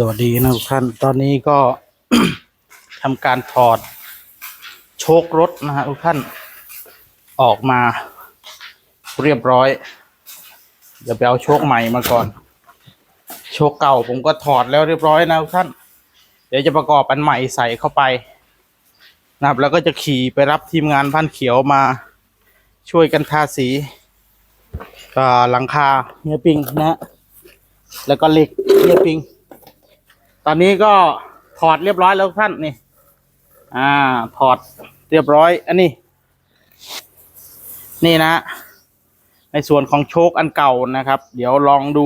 สวัสดีนะทุกท่าน ตอนนี้ก็ทำการถอดโชครถนะฮะทุกท่านออกมาเรียบร้อย เดี๋ยวไปเอาโชคใหม่มาก่อน โชคเก่าผมก็ถอดแล้วเรียบร้อยนะทุกท่าน เดี๋ยวจะประกอบอันใหม่ใส่เข้าไปนะครับแล้วก็จะขี่ไปรับทีมงานพันเขียวมาช่วยกันทาสีก็หลังคาเฮียปิงนะฮะแล้วก็เหล็กเฮียปิง ตอนนี้ก็ถอดเรียบร้อยแล้วท่านนี่ อ่า ถอดเรียบร้อย อันนี้ นี่นะ ในส่วนของโชคอันเก่านะครับ เดี๋ยวลองดู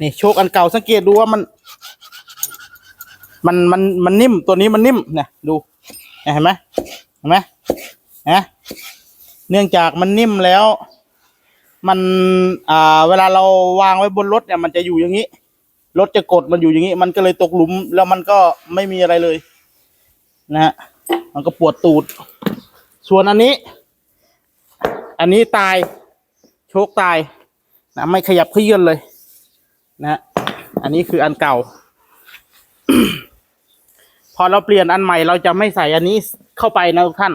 นี่โชคอันเก่าสังเกตดูว่ามัน มันมันมันนิ่มตัวนี้มันนิ่มเนี่ยดูเนี่ยเห็นไหมเห็นไหมนะเนื่องจากมันนิ่มแล้ว มันอ่าเวลาเราวางไว้บนรถเนี่ยมันจะอยู่อย่างนี้ รถจะกดมันอยู่อย่างนี้ มันก็เลยตกหลุม แล้วมันก็ไม่มีอะไรเลย นะฮะมันก็ปวดตูด ส่วนอันนี้ อันนี้ตาย โชคตายนะไม่ขยับขยื่นเลยนะฮะอันนี้คืออันเก่า พอเราเปลี่ยนอันใหม่เราจะไม่ใส่อันนี้เข้าไปนะทุกท่าน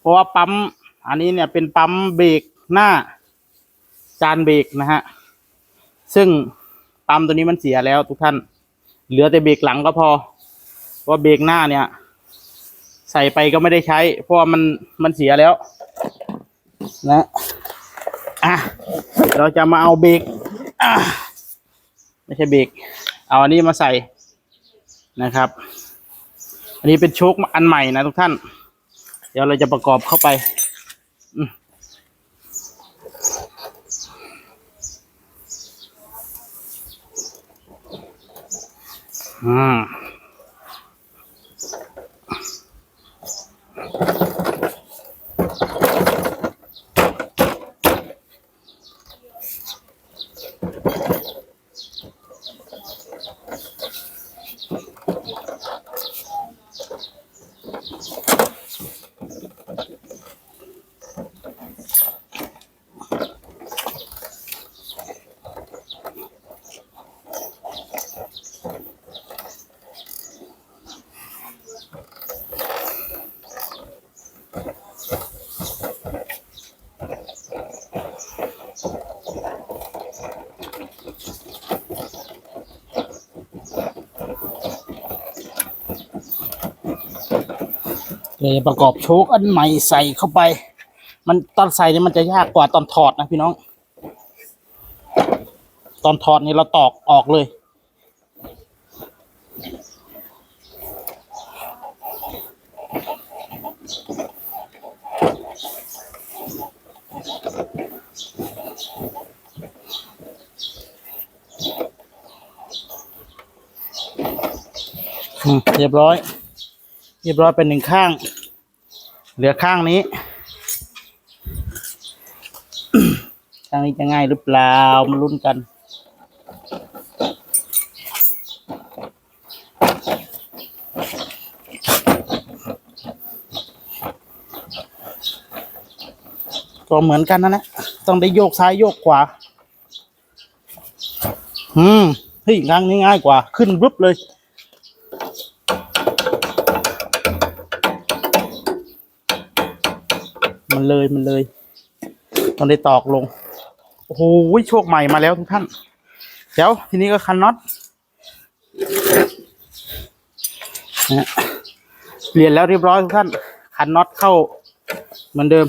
เพราะว่าปั๊ม อันนี้เนี่ยเป็นปั๊มเบรกหน้า จานเบรกนะฮะ ซึ่ง ปั๊มตัวนี้มันเสียแล้วทุกท่าน เหลือแต่เบรกหลังก็พอว่าเบรกหน้าเนี่ย ใส่ไปก็ไม่ได้ใช้ เพราะมันมันเสียแล้ว นะอะเราจะมาเอาเบรกอะไม่ใช่เบรกเอาอันนี้มาใส่นะครับ อันนี้เป็นโชคอันใหม่นะทุกท่าน เดี๋ยวเราจะประกอบเข้าไป อืม เดี๋ยวประกอบโชคอันใหม่ใส่เข้าไป มันตอนใส่เนี่ยมันจะยากกว่าตอนถอดนะพี่น้อง ตอนถอดนี่เราตอกออกเลยอืม เรียบร้อย เรียบร้อยเป็นหนึ่งข้าง เหลือข้างนี้ ข้างนี้จะง่ายหรือเปล่ามาลุ้นกันก็เหมือนกันนั่นะต้องได้โยกซ้ายโยกขวา อืมเฮ้ยข้างนี้ง่ายกว่า ขึ้นรุบเลย มันเลยมันเลยต้องได้ตอกลง โอ้โหโชคใหม่มาแล้วทุกท่านเดี๋ยวทีนี้ก็คันน็อตนะเปลี่ยนแล้วเรียบร้อยทุกท่าน คันน็อตเข้าเหมือนเดิม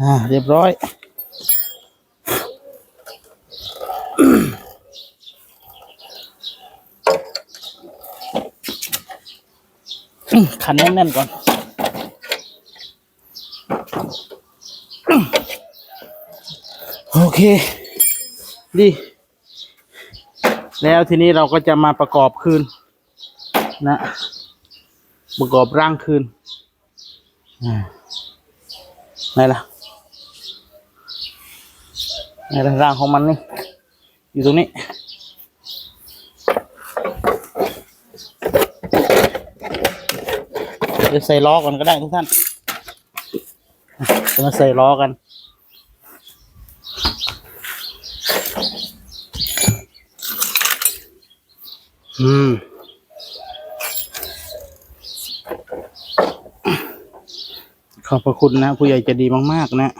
อ่าเรียบร้อย ขันแน่นๆก่อน โอเค ดี แล้วทีนี้เราก็จะมาประกอบคืน นะ ประกอบร่างคืน อ่าไหนล่ะ ไหนล่ะร่างของมันนี่ อยู่ตรงนี้เดี๋ยวใส่ล้อก่อนก็ได้ทุกท่านจะมาใส่ล้อกัน อืมขอบพระคุณนะ ผู้ใหญ่ใจะดีมาก ๆ นะ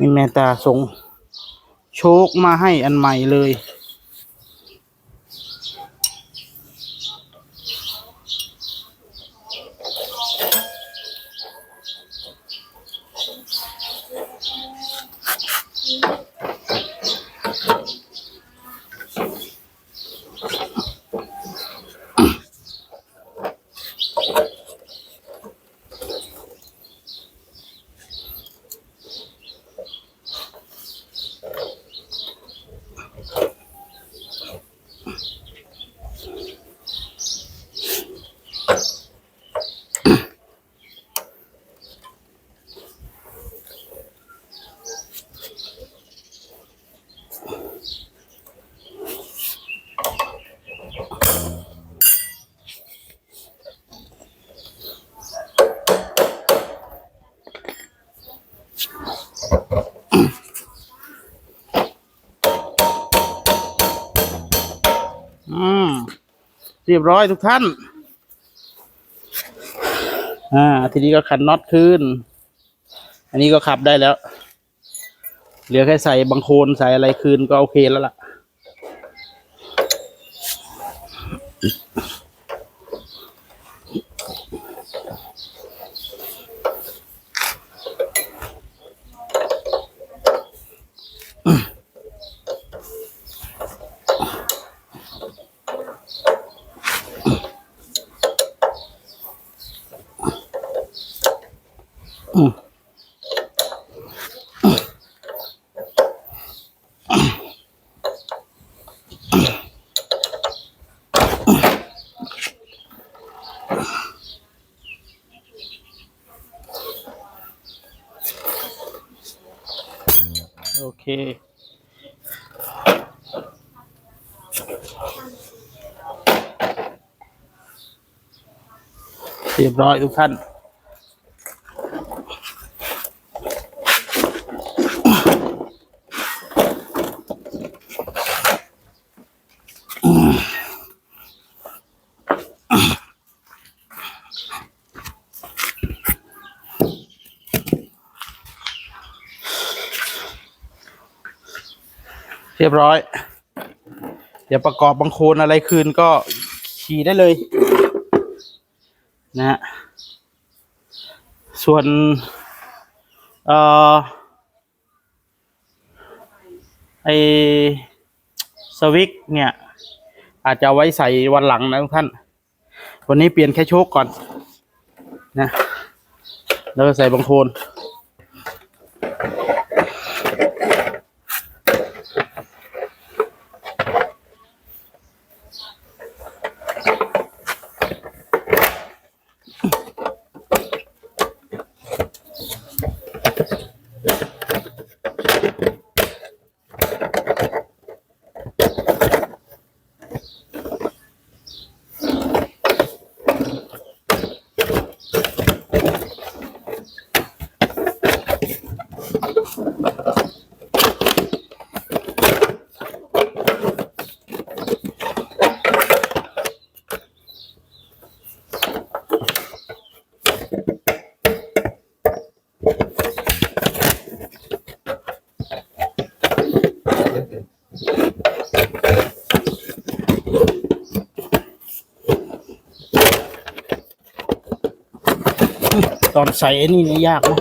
มีแม่ตาส่งโชคมาให้อันใหม่เลย เรียบร้อยทุกท่าน อ่า ทีนี้ก็ขันน็อตคืนอันนี้ก็ขับได้แล้ว เหลือแค่ใส่บังโคลนใส่อะไรคืนก็โอเคแล้วล่ะ เคเรียบร้อยทุกท่าน เรียบร้อย เดี๋ยวประกอบบางโคลนอะไรคืนก็ขี่ได้เลย นะฮะส่วน เอ่อไอสวิกเนี่ย อาจจะไว้ใส่วันหลังนะทุกท่าน วันนี้เปลี่ยนแค่โชคก่อน นะ แล้วก็ใส่บางโคลน อนใส่ไอ้นี่นี่ยากนะ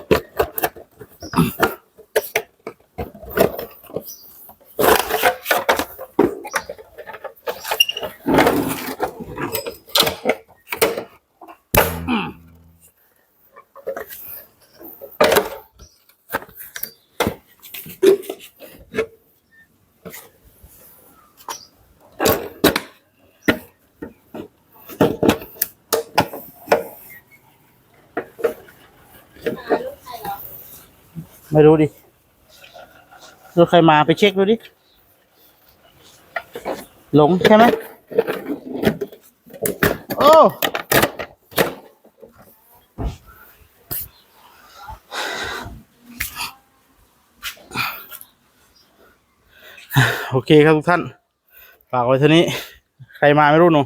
ไม่รู้ดิรถใครมาไปเช็คดูดิ หลงใช่ไหมโอ้โอเคครับทุกท่าน ฝากไว้เท่านี้ ใครมาไม่รู้หนู